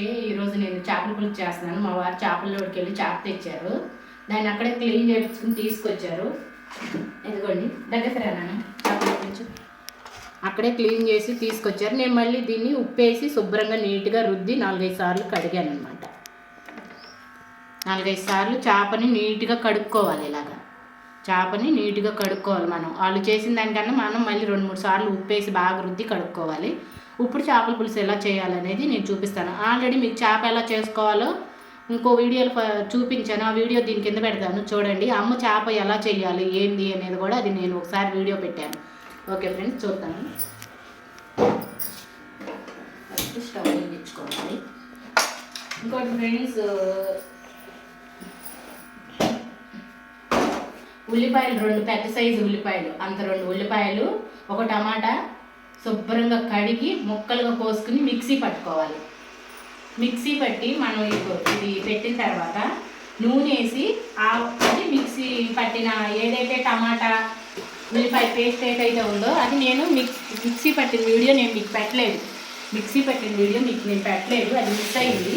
ఈరోజు నేను చేపల పులుసు చేస్తున్నాను. మా వారు చేపల్లోకి వెళ్ళి చేప తెచ్చారు. దాన్ని అక్కడే క్లీన్ చేసుకుని తీసుకొచ్చారు. ఇదిగోండి దగ్గర చేపల పులుసు. అక్కడే క్లీన్ చేసి తీసుకొచ్చారు. నేను మళ్ళీ దీన్ని ఉప్పేసి శుభ్రంగా నీట్గా రుద్ది నాలుగైదు సార్లు కడిగాను అనమాట నాలుగైదు సార్లు చేపని నీట్గా కడుక్కోవాలి ఇలాగా. చేపని నీట్గా కడుక్కోవాలి మనం. వాళ్ళు చేసిన దానికన్నా మనం మళ్ళీ రెండు మూడు సార్లు ఉప్పేసి బాగా రుద్ది కడుక్కోవాలి. ఇప్పుడు చేపల పులుసు ఎలా చేయాలనేది నేను చూపిస్తాను. ఆల్రెడీ మీకు చేప ఎలా చేసుకోవాలో ఇంకో వీడియోలు చూపించాను. ఆ వీడియో దీని కింద పెడతాను. చూడండి అమ్మ చేప ఎలా చేయాలి ఏంది అనేది కూడా అది నేను ఒకసారి వీడియో పెట్టాను. ఓకే ఫ్రెండ్స్ చూద్దాము. ఫస్ట్ స్టవ్ వెలిగించుకోవాలి ఇంకోటి ఫ్రెండ్స్ ఉల్లిపాయలు రెండు పెద్ద సైజు ఉల్లిపాయలు అంత రెండు ఉల్లిపాయలు ఒక టమాటా శుభ్రంగా కడిగి ముక్కలుగా కోసుకుని మిక్సీ పట్టుకోవాలి. మిక్సీ పట్టి మనం ఇది పెట్టిన తర్వాత నూనె వేసి ఆ అది మిక్సీ పట్టిన ఏదైతే టమాటా ఉల్లిపాయ పేస్ట్ ఏదైతే ఉందో అది నేను మిక్స్ మిక్సీ పట్టిన వీడియో నేను మీకు పెట్టలేదు. మిక్సీ పట్టిన వీడియో మీకు నేను పెట్టలేదు అది మిస్ అయింది.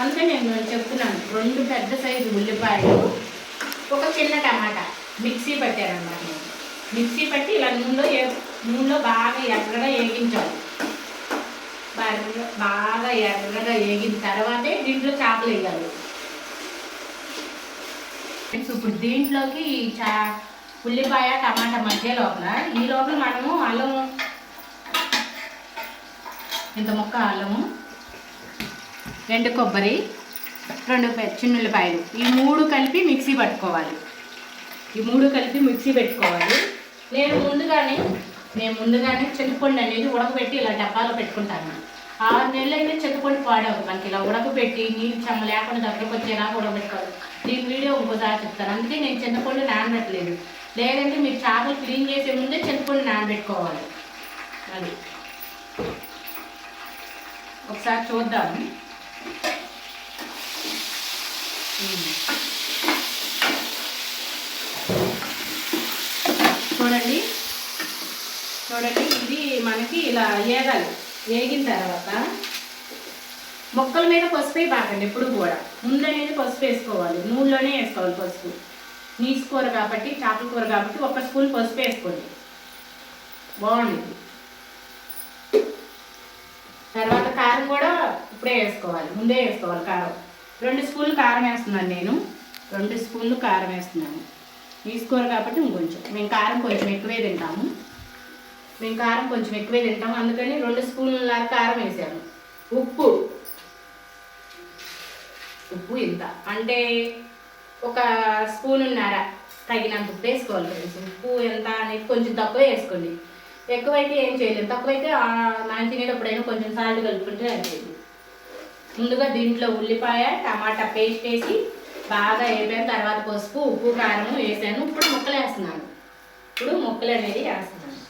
అందుకే నేను చెప్తున్నాను రెండు పెద్ద సైజు ఉల్లిపాయలు ఒక చిన్న టమాటా మిక్సీ పట్టారన్నమాట నేను. మిక్సీ పట్టి ఇలా నూనెలో ఏ- నూనెలో బాగా ఎర్రగా వేగించాలి బాగా ఎర్రగా వేగిన తర్వాతే దీంట్లో చేపలు వేయాలి. ఇప్పుడు దీంట్లోకి చా ఉల్లిపాయ టమాటా మధ్య లోపల ఈ లోపల మనము అల్లము ఇంత ముక్క అల్లము రెండు కొబ్బరి రెండు పె- చిన్న ఉల్లిపాయలు ఈ మూడు కలిపి మిక్సీ పట్టుకోవాలి. ఈ మూడు కలిపి మిక్సీ పెట్టుకోవాలి. నేను ముందుగానే నేను ముందుగానే చింతపండు అనేది ఉడకబెట్టి ఇలా డబ్బాలో పెట్టుకుంటాను. ఆరు నెలలు అయితే చింతపండు పాడవు. మనకి ఇలా ఉడకబెట్టి నీళ్ళు చెమ్మ లేకుండా దగ్గరకు వచ్చేలాగా ఉడకబెట్టుకోవాలి. దీని వీడియో ఇంకోసారి చెప్తాను. అందుకే నేను చింతపండు నానబెట్టలేదు. లేదంటే మీరు చేపలు క్లీన్ చేసే ముందే చింతపండు నానబెట్టుకోవాలి. అది. ఒకసారి చూద్దాము ఉమ్. చూడండి కాబట్టి ఇది మనకి ఇలా ఏగాలి. వేగిన తర్వాత మొక్కల మీద పసుపు బాగండి ఎప్పుడు కూడా. ముందు అనేది పసుపు వేసుకోవాలి. నూనెలోనే వేసుకోవాలి పసుపు. నీసు కూర కాబట్టి చేపల కూర కాబట్టి ఒక స్పూన్ పసుపు వేసుకోండి. బాగుంటుంది తర్వాత కారం కూడా ఇప్పుడే వేసుకోవాలి. ముందే వేసుకోవాలి కారం. రెండు స్పూన్లు కారం వేస్తున్నాను నేను. రెండు స్పూన్లు కారం వేస్తున్నాను. తీసుకోరు కాబట్టి ఇంకొంచెం. మేము కారం కొంచెం ఎక్కువే తింటాము. మేము కారం కొంచెం ఎక్కువే తింటాము అందుకని రెండు స్పూన్ల కారం వేసాను. ఉప్పు. ఉప్పు ఇంత. అంటే ఒక స్పూనున్నర తగినంత ఉప్పు వేసుకోవాలి ఫ్రెండ్స్. ఉప్పు ఎంత అనేది కొంచెం తక్కువ వేసుకోండి. ఎక్కువైతే ఏం చేయలేదు తక్కువైతే మనం తినేటప్పుడైనా కొంచెం సాల్ట్ కలుపుకుంటే అయిపోయింది. ముందుగా దీంట్లో ఉల్లిపాయ టమాటా పేస్ట్ వేసి బాగా వేపాను. తర్వాత పసుపు ఉప్పు కారం వేసాను. ఇప్పుడు ముక్కలు వేస్తున్నాను. ఇప్పుడు ముక్కలు అనేది వేస్తున్నాను.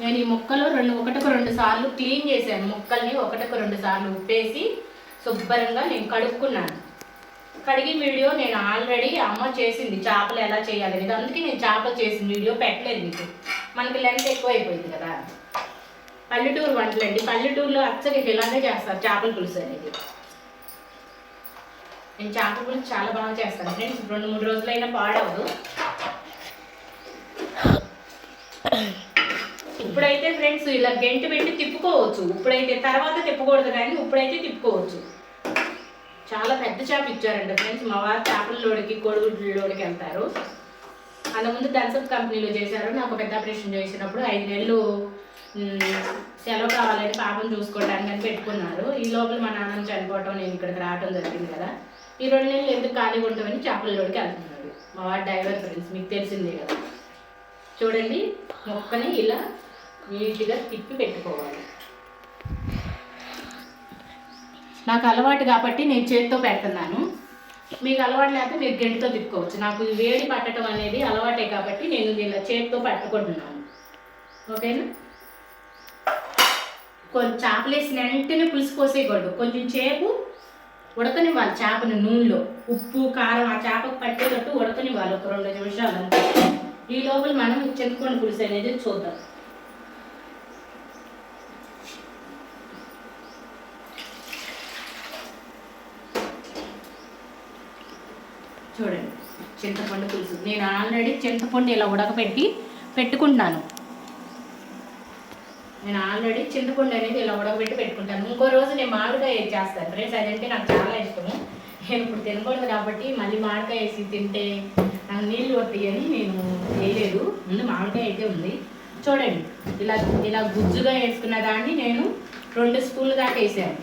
నేను ఈ ముక్కలు రెండు ఒకటికి రెండు సార్లు క్లీన్ చేశాను. ముక్కల్ని ఒకటికి రెండు సార్లు ఉప్పేసి శుభ్రంగా నేను కడుక్కున్నాను. కడిగిన వీడియో నేను ఆల్రెడీ అమ్మ చేసింది. చేపలు ఎలా చేయాలి అనేది. అందుకే నేను చేపలు చేసిన వీడియో పెట్టలేదు మీకు. మనకి లెంత్ ఎక్కువ అయిపోయింది కదా. పల్లెటూరు వంటలు అండి పల్లెటూరులో అచ్చగా ఇలాగే చేస్తారు చేపల పులుసు అనేది. నేను చేపల పులుసు చాలా బాగా చేస్తాను. ఫ్రెండ్స్ రెండు మూడు రోజులైనా పాడవదు. ఇప్పుడైతే ఫ్రెండ్స్ ఇలా గెంటి పెట్టి తిప్పుకోవచ్చు. ఇప్పుడైతే తర్వాత తిప్పకూడదు కానీ ఇప్పుడైతే తిప్పుకోవచ్చు. చాలా పెద్ద చేప ఇచ్చారండి ఫ్రెండ్స్ మా వారు చేపల లోడికి కొడుగుడ్ల వెళ్తారు. అంతకుముందు డన్సప్ కంపెనీలో చేశారు. నాకు పెద్ద ఆపరేషన్ చేసినప్పుడు ఐదు నెలలు సెలవు కావాలని పాపం చూసుకోవడానికి అని పెట్టుకున్నారు. ఈ లోపల మా నాన్న చనిపోవటం నేను ఇక్కడికి రావటం జరిగింది కదా. ఈ రెండు నెలలు ఎందుకు ఖాళీగా ఉంటామని చేపల లోడికి వెళ్తున్నాడు మా వాడు డ్రైవర్ ఫ్రెండ్స్ మీకు తెలిసిందే కదా. చూడండి మొక్కని ఇలా నీట్గా తిప్పి పెట్టుకోవాలి. నాకు అలవాటు కాబట్టి నేను చేతితో పెడుతున్నాను. మీకు అలవాటు లేకపోతే మీరు గంటతో తిప్పుకోవచ్చు. నాకు వేడి పట్టడం అనేది అలవాటే కాబట్టి నేను ఇలా చేతితో పట్టుకుంటున్నాను. ఓకేనా? కొంచెం చేపలు వేసిన వెంటనే పులుసు పోసేయకూడదు. కొంచెం చేపు ఉడకనివ్వాలి చేపను నూనెలో. ఉప్పు కారం ఆ చేపకు పట్టేటట్టు ఉడకనివ్వాలి. ఒక రెండు నిమిషాలు ఈ లోపల మనం చింతపండు పులుసు అనేది చూద్దాం. చూడండి చింతపండు పులుసు. నేను ఆల్రెడీ చింతపండు ఇలా ఉడకపెట్టి పెట్టుకుంటున్నాను. నేను ఆల్రెడీ చింతపండు అనేది ఇలా ఉడకబెట్టి పెట్టుకుంటాను. ఇంకో రోజు నేను మామిడికాయ వేసి చేస్తాను. ఫ్రెండ్స్ అదంటే నాకు చాలా ఇష్టము నేను ఇప్పుడు తినకూడదు కాబట్టి మళ్ళీ మామిడికాయ వేసి తింటే నాకు నీళ్ళు వస్తాయని నేను వేయలేదు. ముందు మామిడికాయ అయితే ఉంది. చూడండి ఇలా ఇలా గుజ్జుగా వేసుకున్న దాన్ని నేను రెండు స్పూన్లు దాకా వేసాను.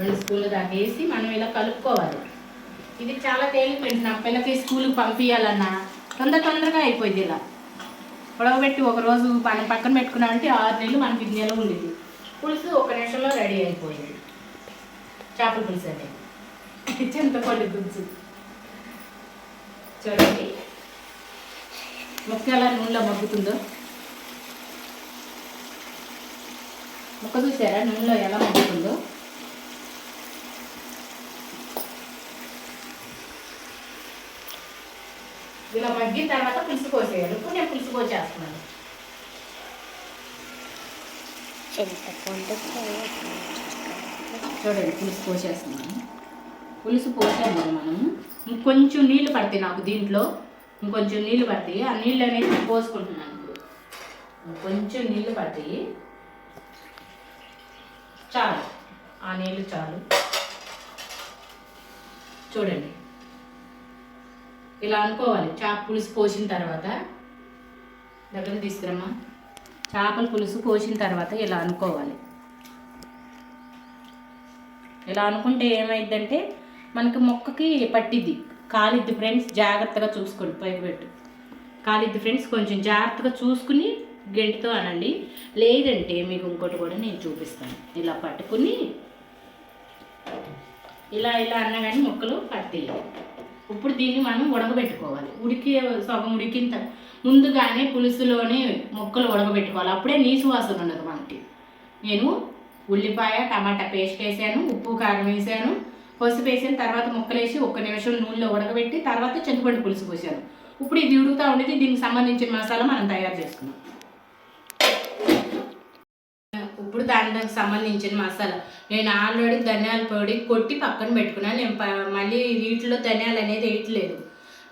రెండు స్పూన్లు దాకా వేసి మనం ఇలా కలుపుకోవాలి. ఇది చాలా తేలిపోయింది నా పిల్లకి స్కూల్కి పంపించాలన్నా తొందర తొందరగా అయిపోయింది ఇలా. ఉడకబెట్టి ఒక రోజు మనం పక్కన పెట్టుకున్నామంటే ఆరు నెలలు మనకి ఇది ఉండేది. పులుసు ఒక నిమిషంలో రెడీ అయిపోయింది. చేపల పులుసు అనేది చింతపండు పులుసు. చూడండి. ముక్క ఎలా నూనెలో మగ్గుతుందో. ముక్క చూసారా? నూనెలో ఎలా మగ్గుతుందో? ఇలా మగ్గిన తర్వాత పులుసు పోసేయాలి ఇప్పుడు నేను పులుసు పోసేస్తున్నాను చూడండి పులుసు పోసేస్తున్నాను పులుసు పోసాము కదా మనం. ఇంకొంచెం నీళ్ళు పడతాయి నాకు దీంట్లో. ఇంకొంచెం నీళ్ళు పడతాయి. ఆ నీళ్ళు అనేది పోసుకుంటున్నాను ఇప్పుడు. కొంచెం నీళ్ళు పడతాయి. చాలు. ఆ నీళ్ళు చాలు. చూడండి. ఇలా అనుకోవాలి. చేప పులుసు పోసిన తర్వాత దగ్గర తీసుకురమ్మా. చేపల పులుసు పోసిన తర్వాత ఇలా అనుకోవాలి. ఇలా అనుకుంటే ఏమైందంటే మనకి మొక్కకి పట్టిద్ది. కాలిద్ది ఫ్రెండ్స్ జాగ్రత్తగా చూసుకోండి పైకి పెట్టు. కాలిద్ది ఫ్రెండ్స్ కొంచెం జాగ్రత్తగా చూసుకుని గెంటితో అనండి. లేదంటే మీకు ఇంకోటి కూడా నేను చూపిస్తాను. ఇలా పట్టుకుని ఇలా ఇలా అన్నా కానీ మొక్కలు పట్టేయాలి ఇప్పుడు దీన్ని మనం ఉడకబెట్టుకోవాలి. ఉడికి సగం ఉడికిన ముందుగానే పులుసులోనే ముక్కలు ఉడకబెట్టుకోవాలి. అప్పుడే నీసు వాసన ఉండదు మనకి. నేను ఉల్లిపాయ టమాటా పేస్ట్ వేసాను ఉప్పు కారం వేసాను పసుపు వేసిన తర్వాత ముక్కలేసి ఒక్క నిమిషం నూనెలో ఉడకబెట్టి తర్వాత చింతపండు పులుసు పోసాను. ఇప్పుడు ఇది ఉడుకుతా ఉండేది దీనికి సంబంధించిన మసాలా మనం తయారు చేసుకున్నాం ఇప్పుడు దానికి సంబంధించిన మసాలా. నేను ఆల్రెడీ ధనియాల పొడి కొట్టి పక్కన పెట్టుకున్నాను. నేను మళ్ళీ వీటిలో ధనియాలు అనేది వేయట్లేదు.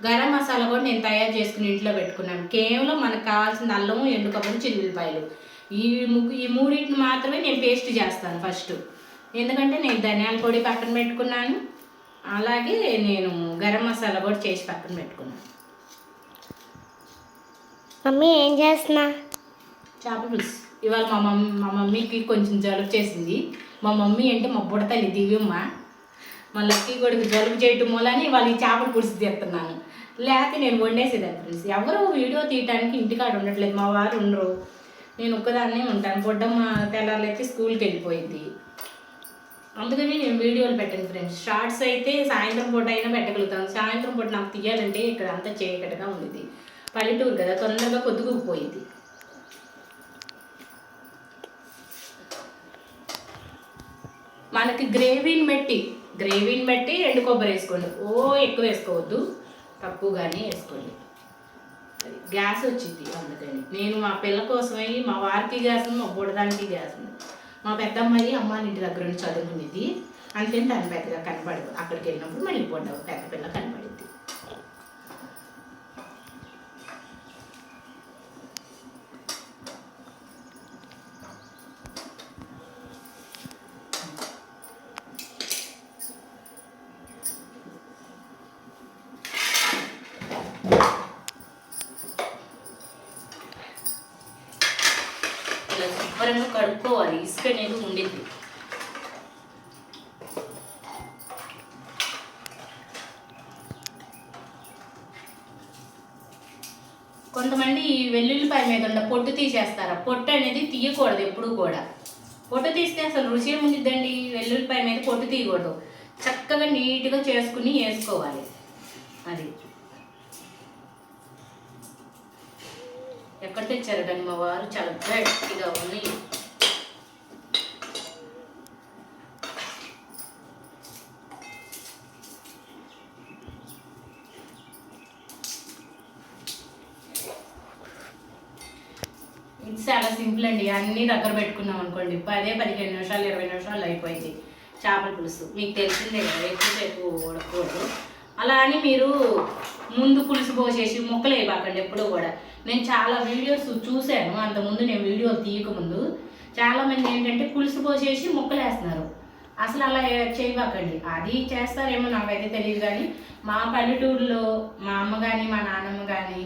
గరం మసాలా కూడా నేను తయారు చేసుకుని ఇంట్లో పెట్టుకున్నాను. కేవలం మనకు కావాల్సిన అల్లము ఎండు కొబ్బరి చిల్లిపాయలు. ఈ ముగ్గు ఈ మూడింటిని మాత్రమే నేను పేస్ట్ చేస్తాను ఫస్ట్. ఎందుకంటే నేను ధనియాల పొడి పక్కన పెట్టుకున్నాను. అలాగే నేను గరం మసాలా కూడా చేసి పక్కన పెట్టుకున్నాను. మమ్మీ ఏం చేస్తున్నా? చేపల పులుసు. ఇవాళ మా మమ్మీ మా మమ్మీకి కొంచెం జలుబు చేసింది. మా మమ్మీ అంటే మా బుడతల్లి దివ్యమ్మ. మా లక్కీ కొడుకు జలుబు చేయటం మూలని వాళ్ళు ఈ చేపలు పులుసు తీస్తున్నాను. లేకపోతే నేను వండేసేదాన్ని ఫ్రెండ్స్. ఎవరు వీడియో తీయటానికి ఇంటికాడ ఉండట్లేదు. మా వారు ఉండరు. నేను ఒక్కదాన్నే ఉంటాను. బొడ్డమ్మ తెల్లారైతే స్కూల్కి వెళ్ళిపోయింది. అందుకని నేను వీడియోలు పెట్టాను ఫ్రెండ్స్. షార్ట్స్ అయితే సాయంత్రం పూట అయినా పెట్టగలుగుతాను. సాయంత్రం పూట నాకు తీయాలంటే ఇక్కడ అంతా చీకటిగా ఉండేది పల్లెటూరు కదా తొందరగా కొద్దుకుపోయింది మనకి గ్రేవీని బట్టి గ్రేవీని బట్టి ఎండు కొబ్బరి వేసుకోండి. ఓ ఎక్కువ వేసుకోవద్దు. తక్కువగానే వేసుకోండి. గ్యాస్ వచ్చింది అందుకని. నేను మా పిల్ల కోసమై మా వారికి గ్యాస్ ఉంది, మా బుడదానికి గ్యాస్ ఉంది. మా పెద్దమ్మాయి అమ్మ ఇంటి దగ్గర నుండి చదువుకునేది అందుకని దాని పెద్దగా కనపడదు. అక్కడికి వెళ్ళినప్పుడు మళ్ళీ పొడ్డ పెద్ద పిల్ల కనపడింది ఇలా శుభ్రంగా కడుక్కోవాలి. ఇసుక అనేది ఉండిద్ది. కొంతమంది ఈ వెల్లుల్లిపాయ మీద ఉన్న పొట్టు తీసేస్తారు. పొట్టు అనేది తీయకూడదు ఎప్పుడు కూడా. పొట్టు తీస్తే అసలు రుచి ఏముండిద్దండి? వెల్లుల్లిపాయ మీద పొట్టు తీయకూడదు. చక్కగా నీట్గా చేసుకుని వేసుకోవాలి అది ఎక్కడ తెచ్చారు కానీ మా వారు చాలా గట్టిగా ఉన్నాయి ఇది చాలా సింపుల్ అండి. అన్నీ దగ్గర పెట్టుకున్నాం అనుకోండి. పదే పదిహేను నిమిషాలు ఇరవై నిమిషాలు అయిపోయింది. చేపల పులుసు. మీకు తెలిసిందే కదా ఎక్కువసేపు ఉడకూడదు అలా అని మీరు ముందు పులుసు పోసేసి ముక్కలు వేయబాకండి ఎప్పుడూ కూడా. నేను చాలా వీడియోస్ చూశాను. అంతకుముందు నేను వీడియో తీయకముందు చాలామంది ఏంటంటే పులుసు పోసేసి ముక్కలు వేస్తున్నారు. అసలు అలా చేయబాకండి. అది చేస్తారేమో నాకైతే తెలియదు కానీ మా పల్లెటూరులో మా అమ్మ కానీ మా నాన్నమ్మ కానీ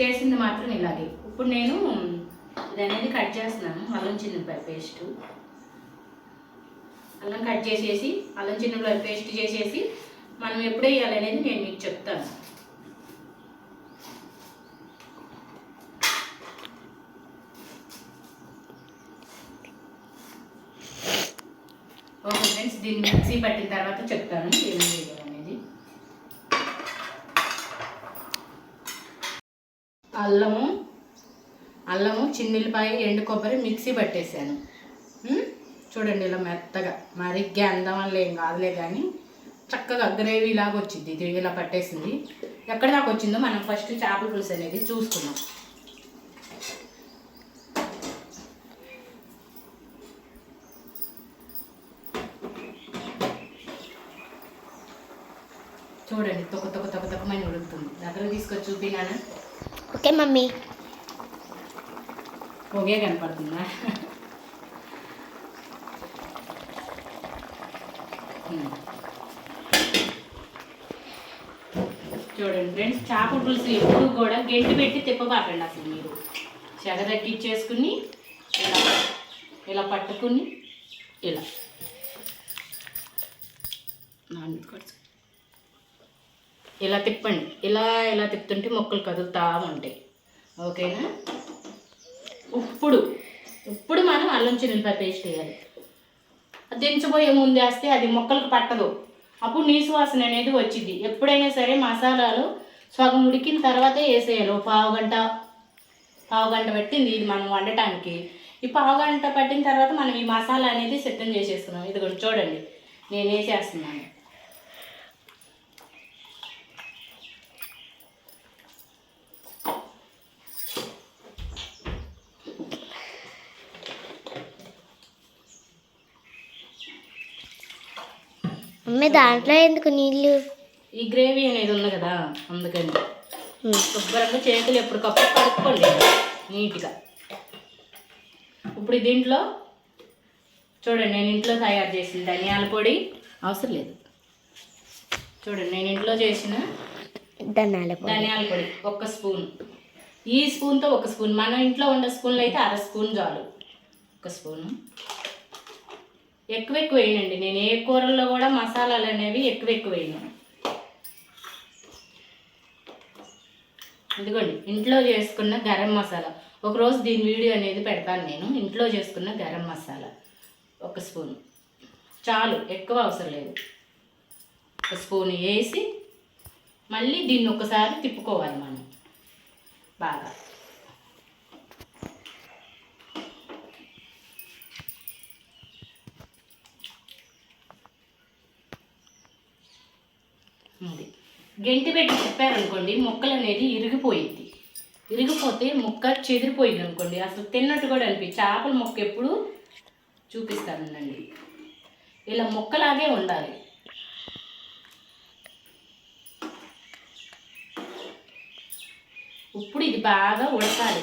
చేసింది మాత్రం ఇలాగే. ఇప్పుడు నేను ఇది అనేది కట్ చేస్తున్నాను అల్లం చిన్నపాయ పేస్ట్ అల్లం కట్ చేసేసి అల్లం చిన్నపాయ పేస్ట్ చేసేసి మనం ఎప్పుడు వేయాలి అనేది నేను మీకు చెప్తాను. ఓకే ఫ్రెండ్స్ దీన్ని మిక్సీ పట్టిన తర్వాత చెప్తాను ఏమి వేయాలి అనేది అల్లము అల్లము చిన్నిల్లిపాయ ఎండు కొబ్బరి మిక్సీ పట్టేసాను చూడండి ఇలా మెత్తగా. మరి అందం వల్ల ఏం కాదులే కానీ చక్కగా గ్రేవీ లాగా వచ్చింది. ఇది ఇలా పట్టేసింది. ఎక్కడ దాకా వచ్చిందో మనం ఫస్ట్ చేపల పులుసు అనేది చూసుకున్నాం చూడండి తొక్క తొక్క తొక్క తొక్కమని ఉడుకుతుంది. దగ్గర తీసుకొచ్చి చూపినానా? Okay mummy. పొగే కనపడుతుందా? చూడండి ఫ్రెండ్స్ చేప పులుసు ఎప్పుడు కూడా గెంటి పెట్టి తిప్పబాకండి అసలు మీరు. చెగ ఇలా ఇలా పట్టుకుని ఇలా. ఇలా తిప్పండి. ఇలా ఇలా తిప్పుతుంటే మొక్కలు కదులుతూ ఉంటాయి. ఓకేనా? ఇప్పుడు ఇప్పుడు మనం అల్లం చిన్నపాయ పేస్ట్ వేయాలి అది దించబోయే ముందు వేస్తే అది మొక్కలకు పట్టదు. అప్పుడు నీసు వాసన అనేది వచ్చింది. ఎప్పుడైనా సరే మసాలాలు సగం ఉడికిన తర్వాతే వేసేయాలి. పావు గంట పావు గంట పెట్టింది ఇది మనం వండటానికి. ఈ పావు గంట పట్టిన తర్వాత మనం ఈ మసాలా అనేది సిద్ధం చేసేసుకున్నాం. ఇది కూడా చూడండి. నేను వేసేస్తున్నాను. మమ్మీ దాంట్లో ఎందుకు నీళ్ళు? ఈ గ్రేవీ అనేది ఉంది కదా అందుకని. శుభ్రంగా చేతులు ఎప్పటికప్పుడు కడుక్కోండి నీట్గా. ఇప్పుడు దీంట్లో చూడండి నేను ఇంట్లో తయారు చేసిన ధనియాల పొడి అవసరం లేదు. చూడండి నేను ఇంట్లో చేసిన ధనాల పొడి. ధనియాల పొడి ఒక్క స్పూన్. ఈ స్పూన్తో ఒక స్పూన్. మన ఇంట్లో ఉండే స్పూన్లు అయితే అర స్పూన్ చాలు. ఒక స్పూను. ఎక్కువ ఎక్కువ వేయనండి నేను ఏ కూరల్లో కూడా మసాలాలు అనేవి ఎక్కువ ఎక్కువ వేయను ఇదిగోండి ఇంట్లో చేసుకున్న గరం మసాలా. ఒకరోజు దీని వీడియో అనేది పెడతాను నేను. ఇంట్లో చేసుకున్న గరం మసాలా. ఒక స్పూన్. చాలు ఎక్కువ అవసరం లేదు. ఒక స్పూన్ వేసి మళ్ళీ దీన్ని ఒకసారి తిప్పుకోవాలి మనం. బాగా. అది. గెంటి పెట్టి చెప్పారనుకోండి మొక్కలు అనేది ఇరిగిపోయింది ఇరిగిపోతే ముక్క చెదిరిపోయింది అనుకోండి అసలు తిన్నట్టు కూడా అనిపి చేపల మొక్క ఎప్పుడు చూపిస్తానండి ఇలా మొక్కలాగే ఉండాలి. ఇప్పుడు ఇది బాగా ఉడకాలి.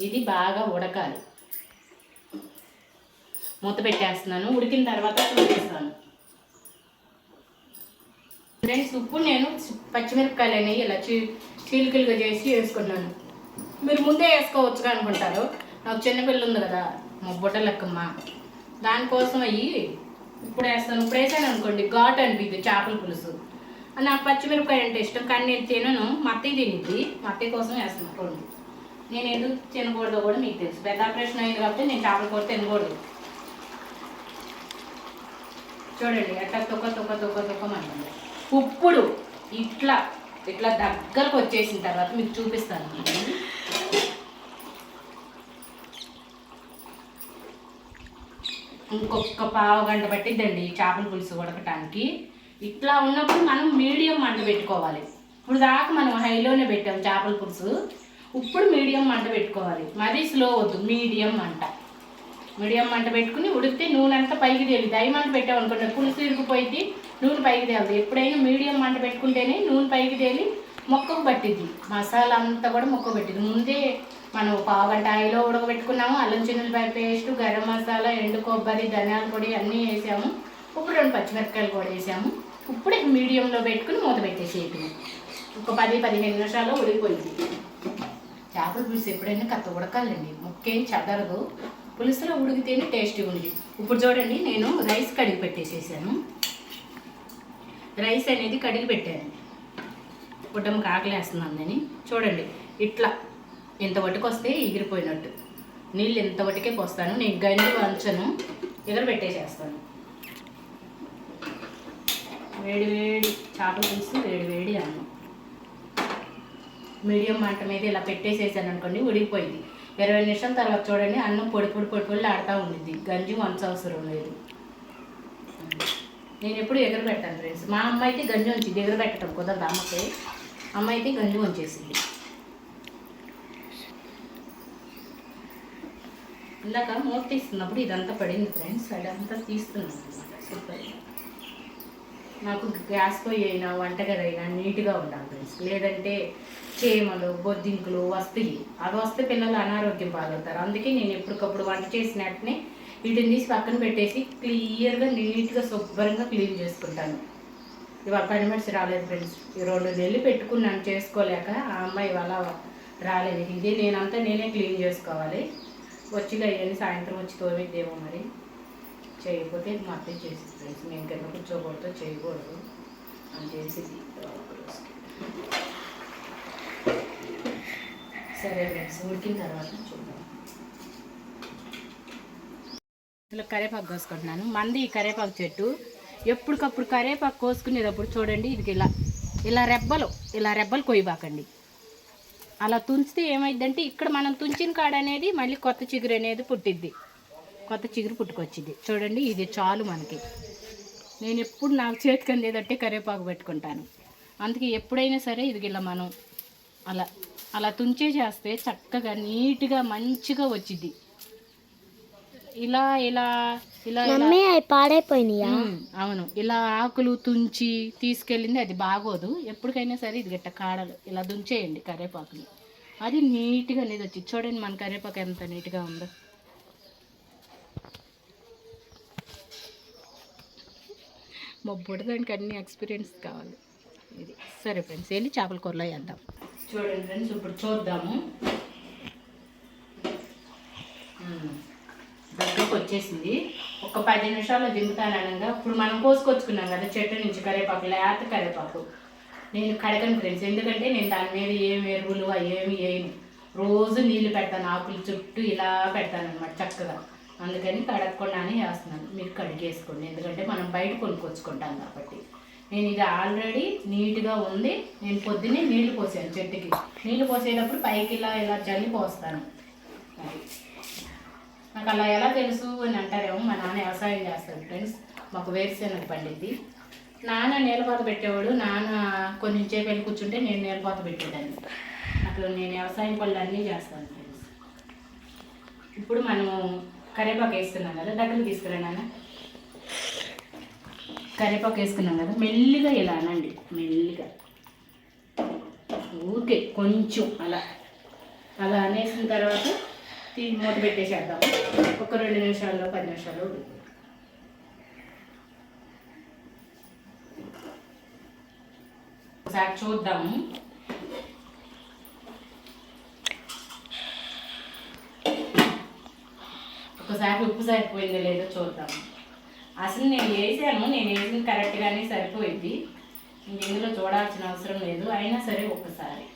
ఇది బాగా ఉడకాలి. మూత పెట్టేస్తున్నాను. ఉడికిన తర్వాత చూపిస్తాను ఫ్రెండ్స్ ఉప్పు నేను పచ్చిమిరపకాయలు అనేవి ఇలా చీ చీలికలుగా చేసి వేసుకున్నాను మీరు ముందే వేసుకోవచ్చు అనుకుంటారు. నాకు చిన్నపిల్ల ఉంది కదా మా బుట్ట లెక్కమ్మ దానికోసం అయ్యి ఇప్పుడు వేస్తాను. ఇప్పుడు వేసాను అనుకోండి ఘాట్ అనిపిద్ది చేపల పులుసు. నాకు పచ్చిమిరపకాయ అంటే ఇష్టం కానీ నేను తినను. మా అత్తయ్య తినిద్ది. మా అత్తయ్య కోసం వేస్తున్నాను నేను ఎందుకు తినకూడదో కూడా మీకు తెలుసు. పెద్ద ఆపరేషన్ అయింది కాబట్టి నేను చేపల కూర తినకూడదు. చూడండి అట్లా తొక్క తొక్క తొక్క తొక్కమంటుంది ఇప్పుడు ఇట్లా ఇట్లా దగ్గరకు వచ్చేసిన తర్వాత మీకు చూపిస్తాను. ఇంకొక పావు గంట పట్టిద్దండి చేపల పులుసు ఉడకటానికి. ఇట్లా ఉన్నప్పుడు మనం మీడియం మంట పెట్టుకోవాలి. ఇప్పుడు దాకా మనం హైలోనే పెట్టాం చేపల పులుసు. ఇప్పుడు మీడియం మంట పెట్టుకోవాలి. మరీ స్లో వద్దు మీడియం మంట. మీడియం మంట పెట్టుకుని ఉడికితే నూనె అంతా పైకి తేలి దయ మంట పెట్టాం అనుకోండి పులుసు ఇరిగిపోయింది నూనె పైకి తేలదు. ఎప్పుడైనా మీడియం మంట పెట్టుకుంటేనే నూనె పైకి తేలి మొక్కకు పట్టింది మసాలా అంతా కూడా మొక్క పట్టింది ముందే మనం పావు ఆయిలో ఉడకబెట్టుకున్నాము అల్లం చిన్నులపాయ పేస్ట్ గరం మసాలా ఎండు కొబ్బరి ధనియాల పొడి అన్నీ వేసాము. ఇప్పుడు రెండు పచ్చిమిరపకాయలు కూడా వేసాము. ఇప్పుడే మీడియంలో పెట్టుకుని మూత పెట్టేసేయటం ఒక పది పదిహేను నిమిషాల్లో ఉడికిపోయింది చేపల పులుసు ఎప్పుడైనా కత్త ఉడకాలండి. ముక్కేం చదరదు. పులుసులో ఉడికితేనే టేస్టీగా ఉంది. ఇప్పుడు చూడండి నేను రైస్ కడిగి పెట్టేసేసాను. రైస్ అనేది కడిగి పెట్టాను. పుట్టమ్మకి ఆకలేస్తుందని చూడండి ఇట్లా. ఇంత వట్టుకు వస్తే ఎగిరిపోయినట్టు. నీళ్ళు ఇంత వట్టుకే పోస్తాను. నేను గంజి వంచను. ఎగరబెట్టేసేస్తాను. వేడి వేడి చేపల పులుసు వేడి వేడి అన్నం. మీడియం మంట మీద ఇలా పెట్టేసేసాను అనుకోండి ఉడికిపోయింది. ఇరవై నిమిషాల తర్వాత చూడండి అన్నం పొడి పొడి పొడి పొడి ఆడుతూ ఉండిద్ది. గంజి వంచవసరం లేదు. నేను ఎప్పుడు ఎగర పెట్టాను ఫ్రెండ్స్ మా అమ్మ అయితే గంజి ఉంచింది ఎగర పెట్టడం కుదరదు అమ్మకి. అమ్మ అయితే గంజి ఉంచేసింది ఇందాక మూత తీస్తున్నప్పుడు ఇదంతా పడింది ఫ్రెండ్స్ అదంతా తీస్తున్నాను. అనమాట సూపర్. నాకు గ్యాస్ పొయ్యి అయినా వంటగది అయినా నీట్గా ఉండాలి ఫ్రెండ్స్ లేదంటే చీమలు బొద్దింకులు వస్తాయి. అవి వస్తే పిల్లలు అనారోగ్యం పాలవుతారు. అందుకే నేను ఎప్పటికప్పుడు వంట చేసినట్టునే వీటిని తీసి పక్కన పెట్టేసి క్లియర్గా నీట్గా శుభ్రంగా క్లీన్ చేసుకుంటాను. ఇవాళ పని మనిషి రాలేదు ఫ్రెండ్స్ ఈ రెండు నెలలు పెట్టుకున్నాను చేసుకోలేక ఆ అమ్మాయి ఇవాళ రాలేదు. ఇదే నేనంతా నేనే క్లీన్ చేసుకోవాలి. వచ్చి అయ్యని సాయంత్రం వచ్చి తోమిద్దేమో మరి. చేయకపోతే మా అత్తయ్య చేసి ఫ్రెండ్స్ మేము కింద కూర్చోకూడదు చేయకూడదు అని చేసింది సరే ఫ్రెండ్స్ ఉడికిన తర్వాత చూద్దాం. ఇలా కరేపాకు కోసుకుంటున్నాను. మంది ఈ కరేపాకు చెట్టు ఎప్పటికప్పుడు కరేపాకు కోసుకునేటప్పుడు చూడండి ఇది ఇలా ఇలా రెబ్బలు ఇలా రెబ్బలు కొయ్యబాకండి. అలా తుంచితే ఏమైందంటే ఇక్కడ మనం తుంచిన కాడ అనేది మళ్ళీ కొత్త చిగురు అనేది పుట్టిద్ది. కొత్త చిగురు పుట్టుకొచ్చింది. చూడండి ఇది చాలు మనకి. నేను ఎప్పుడు నాకు చేతికి అందేదంటే కరివేపాకు పెట్టుకుంటాను. అందుకే ఎప్పుడైనా సరే ఇది ఇలా మనం అలా అలా తుంచే చేస్తే చక్కగా నీట్గా మంచిగా వచ్చింది ఇలా ఇలా ఇలా పాడైపోయినాయా? అవును. ఇలా ఆకులు తుంచి తీసుకెళ్ళింది అది బాగోదు. ఎప్పటికైనా సరే ఇది గట్ట కాడలు. ఇలా దుంచేయండి కరివేపాకుని. అది నీట్గా అనేది వచ్చి చూడండి మన కరివేపాకు ఎంత నీట్గా ఉందో. మా బుడదానికి అన్ని ఎక్స్పీరియన్స్ కావాలి. ఇది. సరే ఫ్రెండ్స్ వెళ్ళి చేపల కూరలో వేద్దాం. చూడండి ఫ్రెండ్స్ ఇప్పుడు చూద్దాము. దగ్గరకు వచ్చేసింది. ఒక పది నిమిషాల్లో దింపుతానగా ఇప్పుడు మనం కోసుకొచ్చుకున్నాం కదా చెట్టు నుంచి కరివేపాకు లేత కరివేపాకు. నేను కడగను ఫ్రెండ్స్ ఎందుకంటే నేను దాని మీద ఏం ఎరువులు అవి ఏమి వేయను. రోజు నీళ్ళు పెడతాను ఆకులు చుట్టూ ఇలా పెడతాను అనమాట చక్కగా. అందుకని కడగకుండానే వేస్తున్నాను మీరు కడిగేసుకోండి. ఎందుకంటే మనం బయట కొనుక్కొచ్చుకుంటాం కాబట్టి. నేను ఇది ఆల్రెడీ నీట్గా ఉంది. నేను పొద్దున్నే నీళ్ళు పోసాను చెట్టుకి. నీళ్ళు పోసేటప్పుడు పైకి ఇలా ఇలా జల్లి పోస్తాను. అది. నాకు అలా ఎలా తెలుసు అని అంటారేమో మా నాన్న వ్యవసాయం చేస్తాడు ఫ్రెండ్స్. మాకు వేరుశెనగ పండిద్ది. నాన్న నేలపాత పెట్టేవాడు. నాన్న కొన్ని సేపు వెళ్ళి కూర్చుంటే నేను నేలపాత పెట్టేదాన్ని. అట్లా నేను వ్యవసాయం పనులు అన్నీ చేస్తాను ఫ్రెండ్స్. ఇప్పుడు మనము కరేపాకు వేసుకున్నాం కదా దగ్గర తీసుకురా నాన్న. వేసుకున్నాం కదా మెల్లిగా ఇలా అనండి మెల్లిగా. ఊరికే కొంచెం అలా. అలా అనేసిన తర్వాత తీ మూత పెట్టేసేద్దాం. ఒక రెండు నిమిషాల్లో పది నిమిషాల్లో ఒకసారి చూద్దాము. ఒకసారి ఉప్పు సరిపోయిందో లేదో చూద్దాము అసలు నేను వేసాను నేను వేసింది కరెక్ట్గానే సరిపోయింది. ఇందులో చూడాల్సిన అవసరం లేదు అయినా సరే ఒక్కసారి.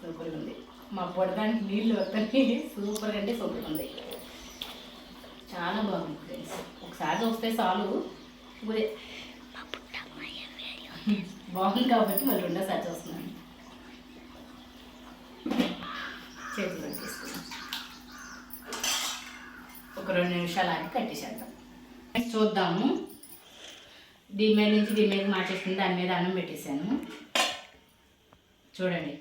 సూపర్గా ఉంది. మా పొడదానికి నీళ్ళు వస్తాయి సూపర్ అంటే సూపర్ ఉంది. చాలా బాగుంది ఫ్రెండ్స్. ఒకసారి చూస్తే చాలు. ఇప్పుడే. బాగుంది కాబట్టి మళ్ళీ రెండోసారి చూస్తున్నాను. చేతిలో తీసుకుందాం ఒక రెండు నిమిషాలు ఆగి కట్టేసేద్దాం. చూద్దాము. దీని మీద నుంచి దీని మీద మార్చేసుకుని దాని మీద అన్నం పెట్టేశాను. చూడండి.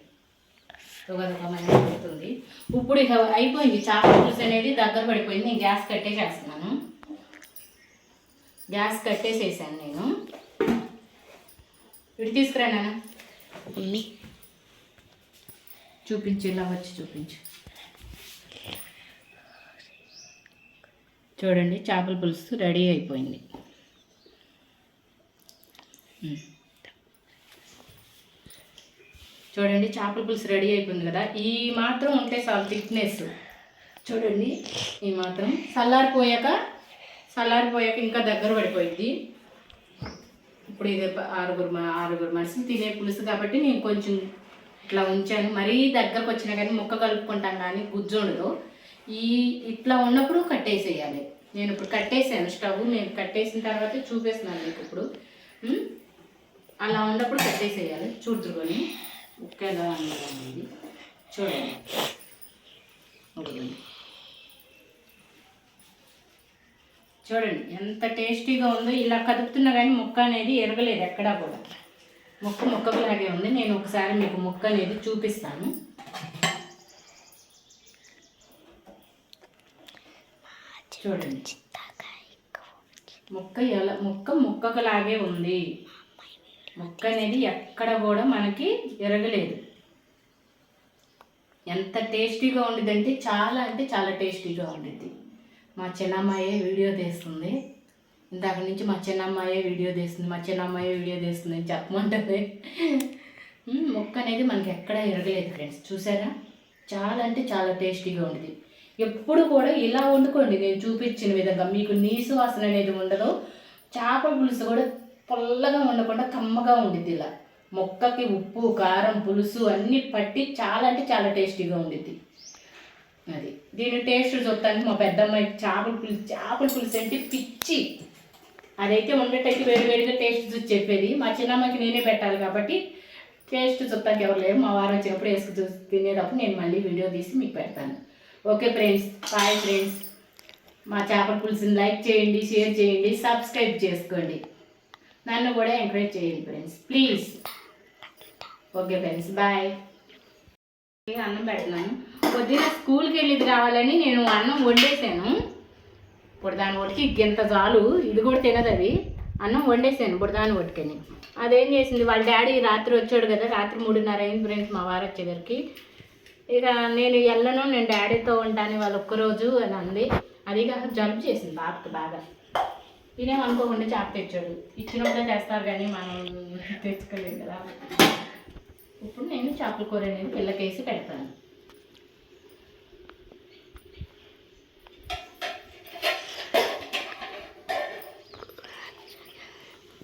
తుగదుగమని పెడుతుంది. ఇప్పుడు ఇక అయిపోయింది. చేపల పులుసు అనేది దగ్గర పడిపోయింది. నేను గ్యాస్ కట్టేసేస్తున్నాను. గ్యాస్ కట్టేసేసాను నేను. ఇటు తీసుకురా నాన్న. మమ్మీ చూపించు ఇలా వచ్చి చూపించు. చూడండి చేపల పులుసు రెడీ అయిపోయింది. చూడండి చేపల పులుసు రెడీ అయిపోయింది కదా. ఈ మాత్రం ఉంటే చాలు థిక్నెస్ చూడండి ఈ మాత్రం చల్లారిపోయాక చల్లారిపోయాక ఇంకా దగ్గర పడిపోయింది. ఇప్పుడు ఇది ఆరుగురు ఆరుగురు మనుషులు తినే పులుసు కాబట్టి నేను కొంచెం ఇట్లా ఉంచాను. మరీ దగ్గరకు వచ్చినా కానీ ముక్క కలుపుకుంటాం కానీ గుజ్జు ఉండదు. ఈ ఇట్లా ఉన్నప్పుడు కట్టేసేయాలి. నేను ఇప్పుడు కట్టేసాను స్టవ్. నేను కట్టేసిన తర్వాత చూపేస్తున్నాను మీకు ఇప్పుడు. అలా ఉన్నప్పుడు కట్టేసేయాలి. చూడుకొని ఉక్క ఎలా చూడండి. చూడండి ఎంత టేస్టీగా ఉందో ఇలా కదుపుతున్నా కానీ ముక్క అనేది ఎరగలేదు ఎక్కడా కూడా. ముక్క ముక్కలాగే ఉంది. నేను ఒకసారి మీకు ముక్క అనేది చూపిస్తాను. చూడండి. ముక్క ఎలా ముక్క ముక్కలాగే ఉంది. ముక్క అనేది ఎక్కడ కూడా మనకి ఎరగలేదు. ఎంత టేస్టీగా ఉండిద్దంటే చాలా అంటే చాలా టేస్టీగా ఉండిద్ది. మా చిన్నమ్మాయే వీడియో తీస్తుంది. ఇందాక నుంచి మా చిన్నమ్మాయే వీడియో తీస్తుంది మా చిన్నమ్మాయే వీడియో తీస్తుంది అని చెప్పమంటుంది. ముక్క అనేది మనకి ఎక్కడ ఎరగలేదు ఫ్రెండ్స్ చూసారా? చాలా అంటే చాలా టేస్టీగా ఉండేది ఎప్పుడు కూడా ఇలా వండుకోండి. నేను చూపించిన విధంగా మీకు నీసు వాసన అనేది ఉండదు. చేపల పులుసు కూడా పొల్లగా ఉండకుండా కమ్మగా ఉండిద్ది ఇలా. మొక్కకి ఉప్పు కారం పులుసు అన్నీ పట్టి చాలా అంటే చాలా టేస్టీగా ఉండిద్ది. అది. దీని టేస్ట్ చూడటానికి మా పెద్దమ్మాయి చేపల పులుసు చేపల పులుసు అంటే పిచ్చి. అదైతే ఉండేటట్టు వేడి వేడిగా టేస్ట్ చూసి చెప్పేది. మా చిన్నమ్మకి నేనే పెట్టాలి కాబట్టి టేస్ట్ చూడటానికి ఎవరు లేరు. మా వారు వచ్చినప్పుడు వేసుకు చూసి తినేటప్పుడు నేను మళ్ళీ వీడియో తీసి మీకు పెడతాను. ఓకే ఫ్రెండ్స్ బాయ్ ఫ్రెండ్స్ మా చేపల పులుసుని లైక్ చేయండి షేర్ చేయండి సబ్స్క్రైబ్ చేసుకోండి. నన్ను కూడా ఎంకరేజ్ చేయండి friends please okay friends bye అన్నం పెడుతున్నాను. పొద్దున స్కూల్కి వెళ్ళేది రావాలని నేను అన్నం వండేసాను ఇప్పుడు దాని ఒడికి ఇంత చాలు ఇది కూడా తినదు అది. అన్నం వండేసాను ఇప్పుడు దాని ఒడికని. అదేం చేసింది వాళ్ళ డాడీ రాత్రి వచ్చాడు కదా రాత్రి మూడున్నర అయింది ఫ్రెండ్స్ మా వారు వచ్చేసరికి. ఇక నేను వెళ్ళను నేను డాడీతో ఉంటాను వాళ్ళు ఒక్కరోజు అని అంది. అది కాక జలుబు చేసింది బాబుకి బాగా. తినేం అనుకోకుండా చేప తెచ్చాడు. ఇచ్చినప్పుడే తెస్తారు కానీ మనం తెచ్చుకోలేం కదా. ఇప్పుడు నేను చేపల కూర అనేది పిల్లకేసి పెడతాను.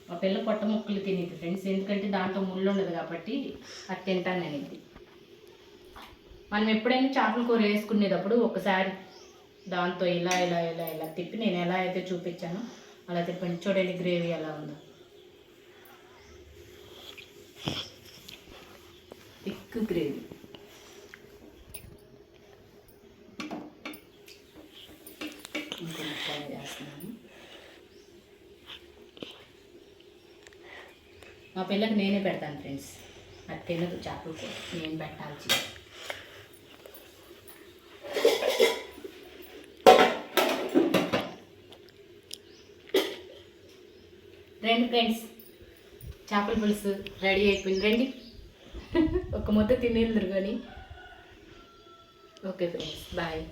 మా పిల్ల పొట్ట ముక్కలు తినేది ఫ్రెండ్స్. ఎందుకంటే దాంట్లో ముళ్ళు ఉండదు కాబట్టి అది తింటాను నేను ఇది. మనం ఎప్పుడైనా చేపల కూర వేసుకునేటప్పుడు ఒకసారి దాంతో ఇలా ఇలా ఇలా ఇలా తిప్పి నేను ఎలా అయితే చూపించానో అలా తిప్పండి. చూడండి గ్రేవీ ఎలా ఉందో. థిక్ గ్రేవీ ఇంకో ముక్కలు వేస్తున్నాను మా పిల్లకి నేనే పెడతాను ఫ్రెండ్స్. అది తినదు చేపల నేను పెట్టాల్సి. రండి ఫ్రెండ్స్. చేపల పులుసు రెడీ అయిపోయింది. రండి. ఒక ముద్ద తినేందురు కానీ. Okay friends. బాయ్.